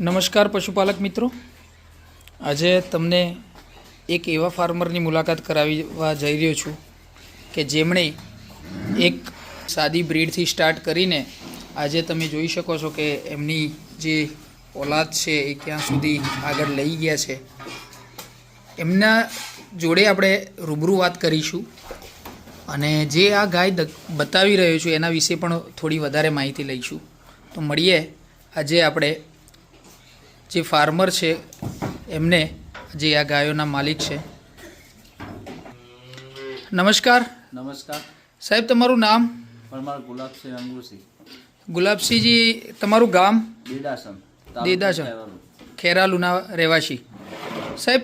નમસ્કાર પશુપાલક મિત્રો. આજે તમને એક એવા ફાર્મરની મુલાકાત કરાવવા જઈ રહ્યો છું કે જેમણે એક સાદી બ્રીડથી સ્ટાર્ટ કરીને આજે તમે જોઈ શકો છો કે એમની જે ઓલાદ છે એ ક્યાં સુધી આગળ લઈ ગયા છે. એમના જોડે આપણે રૂબરૂ વાત કરીશું અને જે આ ગાય બતાવી રહ્યો છું એના વિશે પણ થોડી વધારે માહિતી લઈશું. તો મળીએ આજે આપણે જે ફાર્મર છે એમને જે આ ગાયોના માલિક છે. નમસ્કાર. નમસ્કાર. સાહેબ તમારું નામ? પરમાર ગુલાબસિંહ અંગુરસિંહ ગુલાબસિંહજી તમારું ગામ? દેદાસમ દેદાસમ. ખેરાલુના રહેવાસી. સાહેબ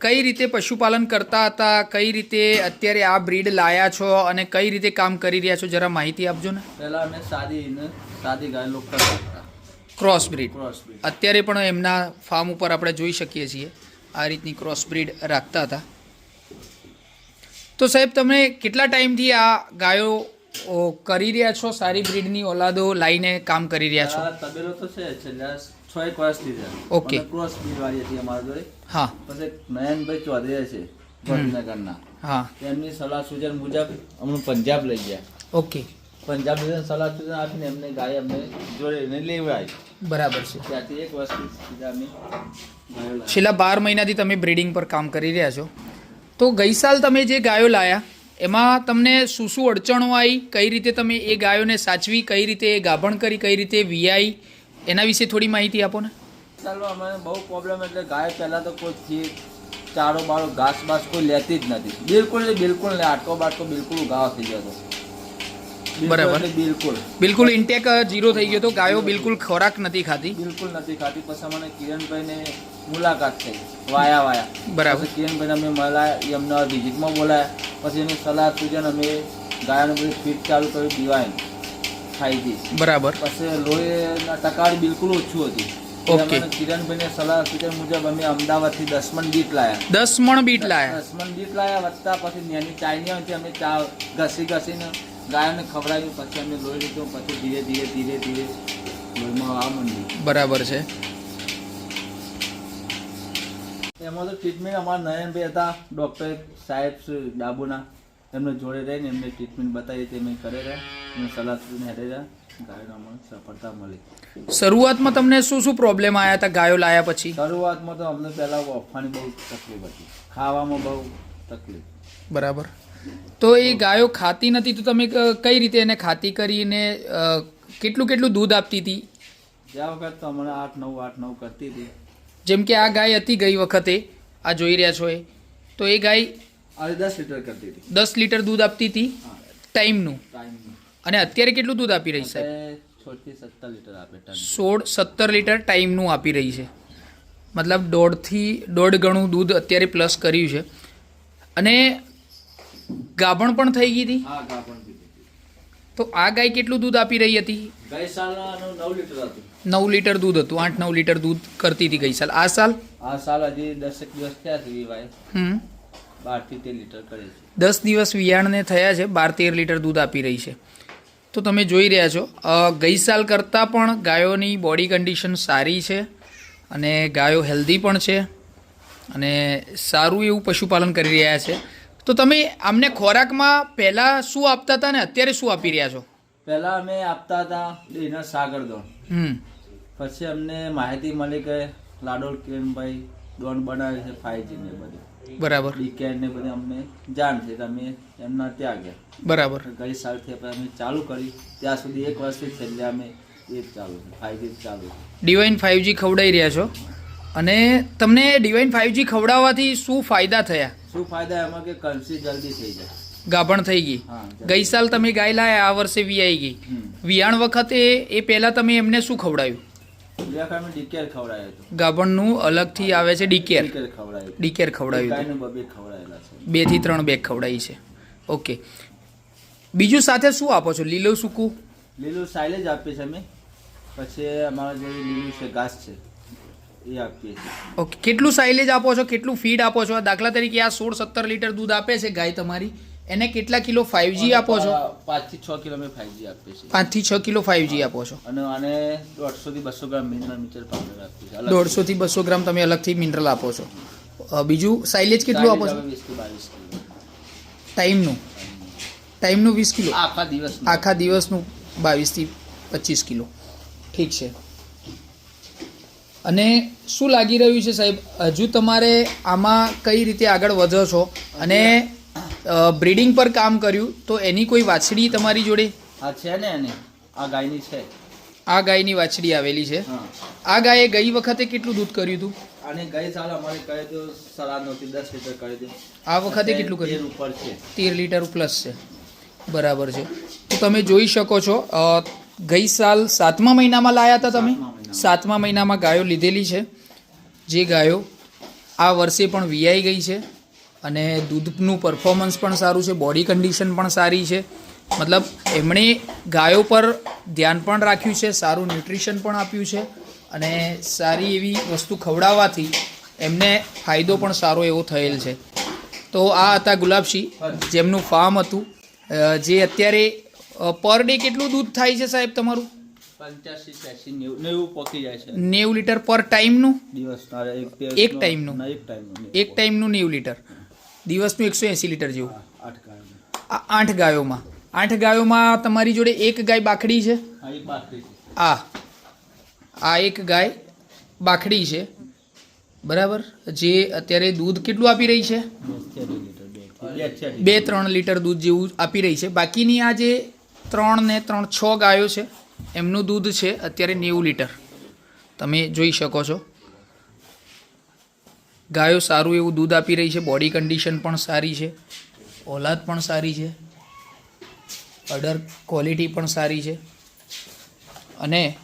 કઈ રીતે પશુપાલન કરતા હતા? કઈ રીતે અત્યારે આ બ્રીડ લાયા છો અને કઈ રીતે કામ કરી રહ્યા છો? જરા માહિતી આપજો ને. પહેલા અમે સાદી સાદી ગાય લોકો કરતા ક્રોસ બ્રીડ અત્યારે પણ એમના ફાર્મ ઉપર આપણે જોઈ શકીએ છીએ. આ રીતની ક્રોસ બ્રીડ રાખતા હતા. તો સાહેબ તમે કેટલા ટાઈમથી આ ગાયો કરી રહ્યા છો? સારી બ્રીડની ઓલાદો લાઈને કામ કરી રહ્યા છો? તબેલો તો છે છેલ્લા છ એક વર્ષથી છે. ઓકે. ક્રોસ બ્રીડ વાળી હતી અમારા જોડે. હા. પછી નયનભાઈ ચૌધરી છે ગાંધીનગરના હા. એમની સલાહ સૂચન મુજબ અમને પંજાબ લઈ ગયા. ઓકે પંજાબ સલાહ સૂચન આપીને એમને ગાય અમને જોડે લેવાય લેવડાવી. બરાબર છે. ત્યાંથી એક વસ્તુ સીધા અમે છેલ્લા બાર મહિનાથી તમે બ્રીડિંગ પર કામ કરી રહ્યા છો. તો ગઈ સાલ તમે જે ગાયો લાયા એમાં તમને શું શું અડચણો આવી કઈ રીતે તમે એ ગાયોને સાચવી કઈ રીતે એ ગાભણ કરી કઈ રીતે વીઆઈ એના વિશે થોડી માહિતી આપો ને. ચાલો અમારે બહુ પ્રોબ્લેમ એટલે ગાયો પહેલાં તો કોઈ ચારો બારો ઘાસ બાસ કોઈ લેતી જ નથી. બિલકુલ બિલકુલ નહીં આટકો બાટકો બિલકુલ ગાવ થઈ બિલકુલ બરાબર. બિલકુલ બિલકુલ. ઇન્ટેક જીરો થઈ ગયો તો ગાયો બિલકુલ ખોરાક નથી ખાતી? બિલકુલ નથી ખાતી. પછી અમને કિરણભાઈને મુલાકાત થઈ. વાયા વાયા. બરાબર. કિરણભાઈને અમે મળ્યા એ અમને વિઝિટમાં બોલાયા. પછી એની સલાહ પૂજન અમે ગાયનું બધું ફીટ ચાલુ કર્યું ડિવાઇન ખાઈ હતી બરાબર. પછી લોહીના ટકાવારી બિલકુલ ઓછું હતી. ઓકે. કિરણભાઈને સલાહ સૂચન મુજબ અમે અમદાવાદથી દસમન બીટ લાયા. દસ મણ બીટ લાયા. દસમન બીટ લાયા વધતા પછી નેની હતી અમે ચા ઘસી ઘસીને ગાયોને ખવડાવ્યું પછી અમે લોહી લીધું પછી ધીરે ધીરે ધીરે ધીરે લોહીમાં આવવા માંડ્યું. બરાબર છે. એમાં તો ટ્રીટમેન્ટ અમારા નયનભાઈ હતા ડૉક્ટર સાહેબ ડાબુના. એમને જોડે રહીને એમને ટ્રીટમેન્ટ બતાવી હતી અમે કરે રહ્યા સલાહ હેઠે રહ્યા ગાયોને અમને સફળતા મળી. શરૂઆતમાં તમને શું શું પ્રોબ્લેમ આવ્યા હતા ગાયો લાયા પછી? શરૂઆતમાં તો અમને પહેલાં વફાની બહુ તકલીફ હતી ખાવામાં બહુ તકલીફ. બરાબર. તો એ ગાયો ખાતી નથી તો તમે કઈ રીતે એને ખાતી કરીને કેટલું કેટલું દૂધ આપતી હતી? જ્યાં વખત તો હમણાં આઠ નવ આઠ નવ કરતી હતી. જેમ કે આ ગાય હતી ગઈ વખતે આ જોઈ રહ્યા છો એ. તો એ ગાય દસ લીટર કરતી હતી. દસ લીટર દૂધ આપતી હતી ટાઈમનું. અને અત્યારે કેટલું દૂધ આપી રહી છે? સોળ સત્તર લીટર ટાઈમનું આપી રહી છે. મતલબ દોઢથી દોઢ ગણું દૂધ અત્યારે પ્લસ કર્યું છે. અને ગાભણ પણ થઈ ગઈ હતી? હા તો આ ગાય કેટલું દૂધ આપી રહી હતી? ગઈ નવ લીટર હતું. નવ લીટર દૂધ હતું આઠ નવ લીટર દૂધ કરતી હતી ગઈ સાલ. આ સાલ? આ સાલ હજી દસેક દિવસ થયા છે હમ. બારથી તેર લીટર કરે છે. દસ દિવસ વિયાણને થયા છે બાર તેર લીટર દૂધ આપી રહી છે. તો તમે જોઈ રહ્યા છો ગઈ સાલ કરતાં પણ ગાયોની બોડી કન્ડિશન સારી છે અને ગાયો હેલ્ધી પણ છે અને સારું એવું પશુપાલન કરી રહ્યા છે. તો તમે અમને ખોરાકમાં પહેલાં શું આપતા હતા ને અત્યારે શું આપી રહ્યા છો? પહેલા અમે આપતા હતા ડિનર સાગર દોણ. હમ. પછી અમને માહિતી મળી કે લાડોલ કિરણભાઈ દોણ બનાવે છે ફાઈવ ને બધું. બરાબર. ડીકેર ને બધું અમને જાણ છે તો અમે એમના ત્યાં ગયા. બરાબર. ગઈ સાલથી અમે ચાલુ કરી. ત્યાં સુધી એક વર્ષથી છેલ્લે અમે એ જ ચાલુ છે ફાઈવ ચાલુ ડિવાઇન ફાઇવજી ખવડાવી રહ્યા છો. અને તમને ડિવાઇન ફાઇવજી ખવડાવવાથી શું ફાયદા થયા? શું ફાયદા એમાં કે કન્સી જલ્દી થઈ જાય? ગાભણ થઈ ગઈ. ગઈ સાલ તમે ગાય લાયા આ વર્ષે વિયાઈ ગઈ. વિયાણ વખતે એ પહેલાં તમે એમને શું ખવડાવ્યું? અમે ડીકેર ગાભણનું અલગથી આવે છે ડીકેર. ડીકેર ખવડાવ્યું. ખવડાવ્યું બેથી ત્રણ બેગ ખવડાવી છે. ઓકે. બીજું સાથે શું આપો છો? લીલું સૂકું? લીલું સાઇલેજ આપીએ છીએ અમે. પછી અમારા જે લીલું છે ઘાસ છે. એ આપીએ છીએ. ઓકે કેટલું સાઇલેજ આપો છો કેટલું ફીડ આપો છો? દાખલા તરીકે આ સોળ સત્તર લીટર દૂધ આપે છે ગાય તમારી. એને કેટલા કિલો ફાઇવજી આપો છો? પાંચથી છ કિલો અમે ફાઈવજી આપીએ છીએ. પાંચથી છ કિલો ફાઇવજી આપો છો. અને આને દોઢસો થી બસો ગ્રામ મિનરલ મિનરલ પાવડર આપીએ છીએ. દોઢસો દોઢસોથી બસો ગ્રામ તમે અલગથી મિનરલ આપો છો. બીજું સાઇલેજ કેટલું આપો છો? થી ટાઈમનું ટાઈમનું વીસ કિલો? આખા દિવસ આખા દિવસનું બાવીસથી પચીસ કિલો. ઠીક છે. અને શું લાગી રહ્યું છે સાહેબ? હજુ તમારે આમાં કઈ રીતે આગળ વધો છો? અને બ્રીડિંગ પર કામ કર્યું તો એની કોઈ વાછડી તમારી જોડે? આ છે ને એને. આ ગાયની છે. આ ગાયની વાછડી આવેલી છે. આ ગાયે ગઈ વખતે કેટલું દૂધ કર્યું હતું? અને ગઈ સાલ અમારે કહે તો સલાદ નહોતી દસ લીટર કરી દે આ વખતે કેટલું કર્યું? ઉપર છે. તેર લીટર પ્લસ છે. બરાબર છે. તો તમે જોઈ શકો છો ગઈ સાલ સાતમા મહિનામાં લાયા હતા તમે? સાતમા મહિનામાં. ગાયો લીધેલી છે. જે ગાયો આ વર્ષે પણ વીઆઈ ગઈ છે અને દૂધનું પરફોર્મન્સ પણ સારું છે બોડી કન્ડિશન પણ સારી છે. મતલબ એમણે ગાયો પર ધ્યાન પણ રાખ્યું છે, સારું ન્યુટ્રિશન પણ આપ્યું છે અને સારી એવી વસ્તુ ખવડાવવાથી એમને ફાયદો પણ સારો એવો થયેલ છે. તો આ હતા ગુલાબસિંહ જેમનું ફાર્મ હતું. જે અત્યારે પર ડે કેટલું દૂધ થાય છે સાહેબ તમારું? પંચ્યાસી નેવું નેવું પોકી જાય છે. નેવું લીટર પર ટાઈમનું? દિવસ એક ટાઈમનું? એક ટાઈમનું એક ટાઈમનું નેવું લીટર? દિવસનું એકસો એંસી લીટર જેવું? આઠ ગાયો આ આઠ ગાયોમાં. આઠ ગાયોમાં તમારી જોડે એક ગાય બાખડી છે? આ આ એક ગાય બાખડી છે. બરાબર? જે અત્યારે દૂધ કેટલું આપી રહી છે? બે ત્રણ લીટર દૂધ જેવું આપી રહી છે. બાકીની આ જે ત્રણ ને ત્રણ છ ગાયો છે એમનું દૂધ છે અત્યારે નેવું લીટર. તમે જોઈ શકો છો. ગાયો સારું એવું દૂધ આપી રહી છે બોડી કન્ડિશન પણ સારી છે, ઓલાદ પણ સારી છે, અડર ક્વોલિટી પણ સારી છે. અને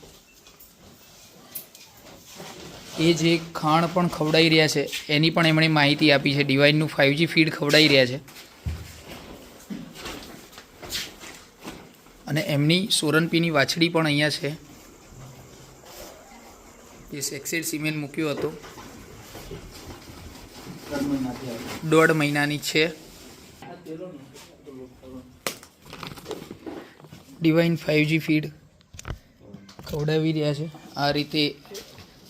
એ જે ખાણ પણ ખવડાવી રહ્યા છે, એની પણ એમણે માહિતી આપી છે. ડિવાઇનનું ફાઇવજી ફીડ ખવડાવી રહ્યા છે અને એમની સોરનપીની વાછડી પણ અહીંયા છે. એ સેક્સેડ સિમેન્ટ મૂક્યો હતો. દોઢ મહિનાની છે. ડિવાઇન ફાઇવજી ફીડ ખવડાવી રહ્યા છે. આ રીતે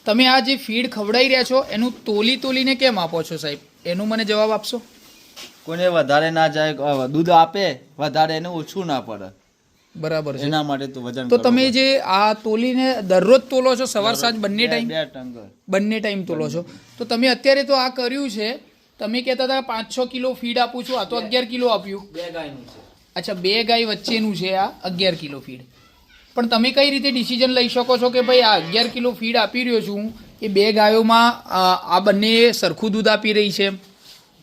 તમે આ જે ફીડ ખવડાવી રહ્યા છો, એનું તોલી તોલીને કેમ આપો છો સાહેબ? એનું મને જવાબ આપશો? કોને વધારે ના જાય દૂધ આપે, વધારે એને ઓછું ના પડે. બરાબર છે. એના માટે તો વજન તો તમે જે આ તોલીને દરરોજ તોલો છો સવાર સાંજ બંને ટાઈમ? બે બંને ટાઈમ તોલો છો. તો તમે અત્યારે તો આ કર્યું છે. તમે કહેતા હતા પાંચ છ કિલો ફીડ આપું છું આ તો અગિયાર કિલો આપ્યું. બે ગાયનું છે. અચ્છા બે ગાય વચ્ચેનું છે આ અગિયાર કિલો ફીડ. પણ તમે કઈ રીતે ડિસિઝન લઈ શકો છો કે ભાઈ આ અગિયાર કિલો ફીડ આપી રહ્યો છું એ બે ગાયોમાં આ બંને સરખું દૂધ આપી રહી છે?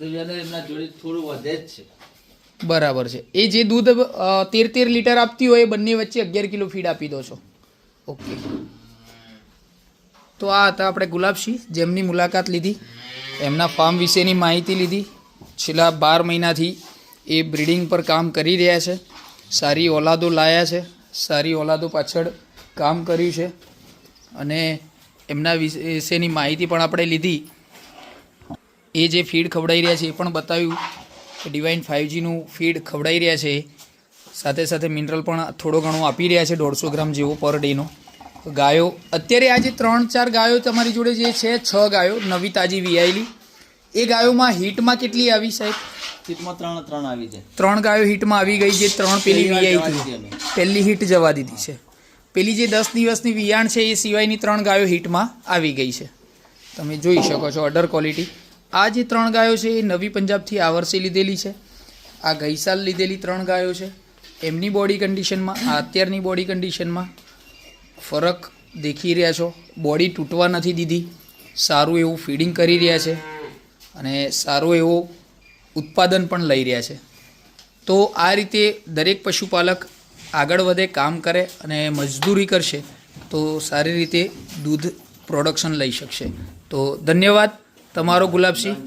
એમના જોડે થોડું વધે જ છે. બરાબર છે. એ જે દૂધ તેર તેર લીટર આપતી હોય એ બંને વચ્ચે અગિયાર કિલો ફીડ આપી દો છો. ઓકે. તો આ હતા આપણે ગુલાબસિંહ, જેમની મુલાકાત લીધી, એમના ફાર્મ વિશેની માહિતી લીધી. છેલ્લા બાર મહિનાથી એ બ્રિડિંગ પર કામ કરી રહ્યા છે. સારી ઓલાદો લાયા છે. સારી ઓલાદો પાછળ કામ કર્યું છે. અને એમના વિશેની માહિતી પણ આપણે લીધી. એ જે ફીડ ખવડાવી રહ્યા છે એ પણ બતાવ્યું. ડિવાઇન ફાઇવજીનું ફીડ ખવડાવી રહ્યા છે. સાથે સાથે મિનરલ પણ થોડો ઘણો આપી રહ્યા છે દોઢસો ગ્રામ જેવો પર ડેનો ગાયો અત્યારે આજે ત્રણ ચાર ગાયો તમારી જોડે જે છે છ ગાયો નવી તાજી વિયાયેલી. એ ગાયોમાં હીટમાં કેટલી આવી સાહેબ? ચીટમાં ત્રણ ત્રણ આવી જાય ત્રણ ગાયો હીટમાં આવી ગઈ જે ત્રણ પેલી વિયાઈ હતી. પહેલી હીટ જવા દીધી છે. પેલી જે દસ દિવસની વિયાણ છે એ સિવાયની ત્રણ ગાયો હીટમાં આવી ગઈ છે. તમે જોઈ શકો છો ઓર્ડર ક્વોલિટી આ જે ત્રણ ગાયો છે, એ નવી પંજાબથી આ વર્ષે લીધેલી છે. આ ગઈ સાલ લીધેલી ત્રણ ગાયો છે. એમની બોડી કન્ડિશનમાં આ અત્યારની બોડી કન્ડિશનમાં ફરક દેખી રહ્યા છો. બોડી તૂટવા નથી દીધી. સારું એવું ફીડિંગ કરી રહ્યા છે અને સારું એવું ઉત્પાદન પણ લઈ રહ્યા છે. તો આ રીતે દરેક પશુપાલક આગળ વધે, કામ કરે અને મજદૂરી કરશે તો સારી રીતે દૂધ પ્રોડક્શન લઈ શકશે. તો ધન્યવાદ. તમારો ગુલાબસિંહ